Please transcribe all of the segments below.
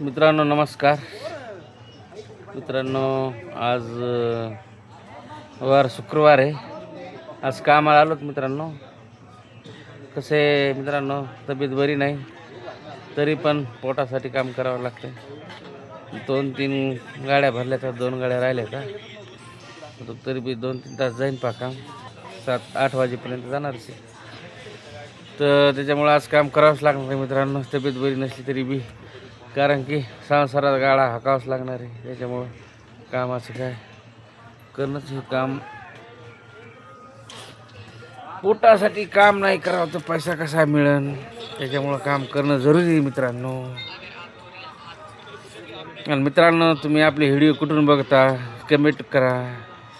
मित्रांनो नमस्कार. मित्रांनो आज वार शुक्रवार आहे. आज कामाला आलोत मित्रांनो. कसे मित्रांनो तब्येत बरी नाही? तरी पण पोटासाठी काम करावं लागतं दोन तीन गाड्या भरल्या तर दोन गाड्या राहिल्या का तर तरी बी दोन तीन तास जाईन पा काम. सात आठ वाजेपर्यंत जाणारच आहे. तर त्याच्यामुळं आज काम करावंच लागणार मित्रांनो. तब्येत बरी नसली तरी बी. कारण की संसारात गाडा हाकावंच लागणार आहे. त्याच्यामुळं कामाचं काय करणंच हे काम. पोटासाठी काम नाही करावं तर पैसा कसा मिळेल त्याच्यामुळं काम करणं जरुरी आहे मित्रांनो. आणि मित्रांनो तुम्ही आपले व्हिडिओ कुठून बघता कमेंट करा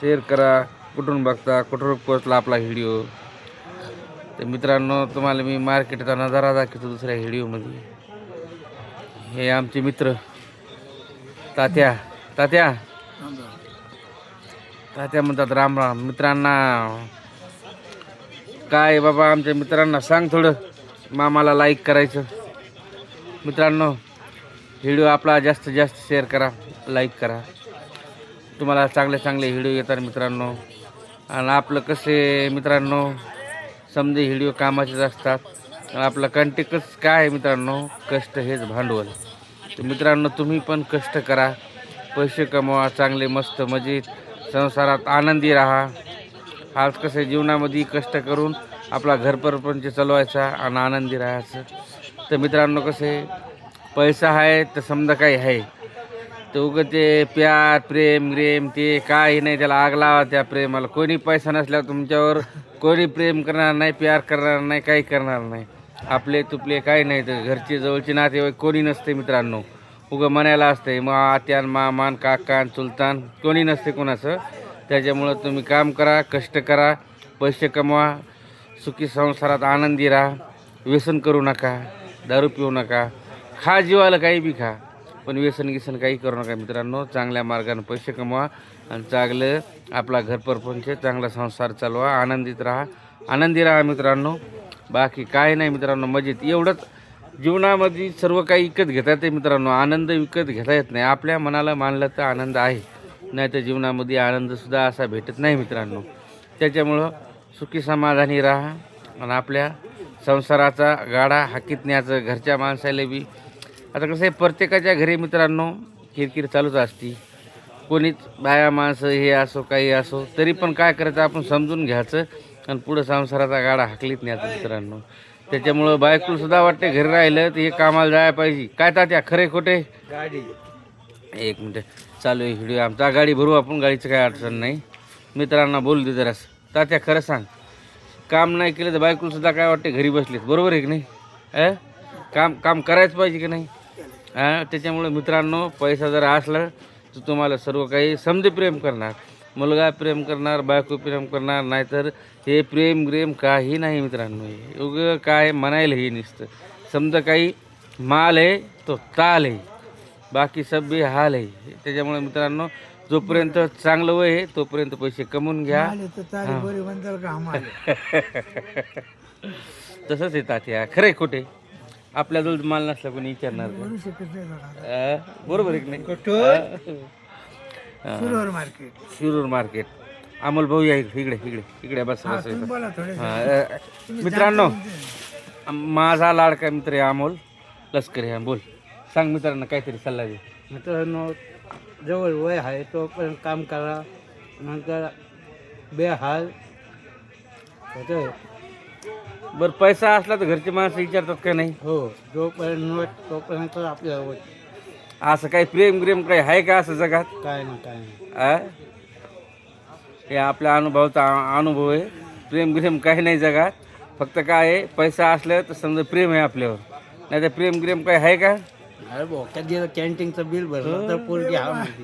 शेअर करा. कुठून बघता कुठून पोचला आपला व्हिडिओ? तर मित्रांनो तुम्हाला मी मार्केटचा नजारा दाखवतो दुसऱ्या व्हिडिओमध्ये. हे आमचे मित्र. तात्या. तात्या. तात्या म्हणतात राम राम. मित्रांना काय बाबा आमच्या मित्रांना? सांग थोडं. मामाला लाईक करायचं. मित्रांनो व्हिडिओ आपला जास्तीत जास्त शेअर करा लाईक करा. तुम्हाला चांगले चांगले व्हिडिओ येतात मित्रांनो. आणि आपलं कसे मित्रांनो समजे व्हिडिओ कामाचेच असतात. आणि आपलं कंटेकच काय आहे मित्रांनो? कष्ट हेच भांडवल. तर मित्रांनो तुम्ही पण कष्ट करा. पैसे कमवा चांगले मस्त मजेत. संसारात आनंदी राहा. आज कसं जीवनामध्ये कष्ट करून आपला घरपरपंच चालवायचा आणि आनंदी राहायचं. तर मित्रांनो कसे पैसा आहे तर समजा काही आहे. तर उगं ते प्यार प्रेम ग्रेम ते काही नाही त्याला आग लावा त्या प्रेमाला. कोणी पैसा नसल्यावर तुमच्यावर कोणी प्रेम करणार नाही प्यार करणार नाही काही करणार नाही. आपले तुपले काही नाही तर घरचे जवळचे नातेवाईक कोणी नसते मित्रांनो. उगं म्हणायला असते मग आत्यान मामान काकान चुलतान कोणी नसते कोणाचं. त्याच्यामुळं तुम्ही काम करा कष्ट करा पैसे कमवा सुखी संसारात आनंदी राहा व्यसन करू नका दारू पिऊ नका खा जीवाला काही बी खा पण व्यसन गिसन काही करू नका मित्रांनो. चांगल्या मार्गाने पैसे कमवा आणि चांगलं आपला घर परपंच चांगला संसार चालवा आनंदित राहा. आनंदी राहा मित्रांनो. बाकी काय नाही मित्रांनो मजेत. एवढंच. जीवनामध्ये सर्व काही विकत घेता येते मित्रांनो. आनंद विकत घेता येत नाही. आपल्या मनाला मानलं तर आनंद आहे. नाही तर जीवनामध्ये आनंदसुद्धा असा भेटत नाही मित्रांनो. त्याच्यामुळं सुखी समाधानी राहा आणि आपल्या संसाराचा गाडा हाकीत न्यायचं. घरच्या माणसाला बी. आता कसं आहे प्रत्येकाच्या घरी मित्रांनो किरकिर चालूच असती. कोणीच बाया माणसं हे असो काही असो तरी पण काय करायचं आपण समजून घ्यायचं. आणि पुढं संसाराचा गाडा हाकलीत न्यायचा मित्रांनो. त्याच्यामुळं बायकोला सुद्धा वाटते घरी राहिलं तर हे कामाला जायला पाहिजे. काय तात्या खरे खोटे गाडी. एक मिनिट. चालू आहे व्हिडिओ आमचा. गाडी भरू आपण? गाडीचं काय अडचण नाही. मित्रांना बोल दे जरास. तात्या खरं सांग. काम नाही केलं तर बायकोला सुद्धा काय वाटते? घरी बसलेत. बरोबर आहे की नाही? अ? काम काम करायचं पाहिजे की नाही? हां त्याच्यामुळे मित्रांनो पैसा जर असला तर तुम्हाला सर्व काही समजे प्रेम करणार. मुलगा प्रेम करणार बायको प्रेम करणार नाहीतर हे प्रेम ग्रेम काही नाही मित्रांनो. हे उगं काय म्हणायला हे नुसतं. समजा काही माल आहे तो ताल आहे. बाकी सब बी हाल आहे. त्याच्यामुळे मित्रांनो जोपर्यंत चांगलं वय आहे तोपर्यंत पैसे कमवून घ्या. तसंच येतात या खरे खोटे. आपल्याजवळ माल नसला कोणी विचारणार बरोबर आहे की नाही? मार्केट. शिरूर मार्केट. अमोल भाऊ या इकडे इकडे इकडे बस बस तुम्ही बोला थोडे. हा, अं, मित्रांनो माझा लाडका मित्र आहे अमोल. लष्करी हा बोल. सांग मित्रांनो काहीतरी सल्ला दे. मित्रांनो जवळ वय आहे तोपर्यंत काम करा नंतर बेहाल होतं बरं पैसा असला तर घरचे माणसं विचारतात का नाही? हो जोपर्यंत तोपर्यंत आपल्याला होत असं काही प्रेम ग्रेम काही आहे का असं जगात? काय ना काय नाही. आ? हे आपल्या अनुभवाचा अ- अनुभव आहे. प्रेम ग्रेम काही नाही जगात. फक्त काय आहे पैसा असलं तर समजा प्रेम आहे आपल्यावर. नाही तर प्रेम ग्रेम काही आहे का? अरे कॅन्टीनचं बिल भरलं तर पोरगी हा म्हणते.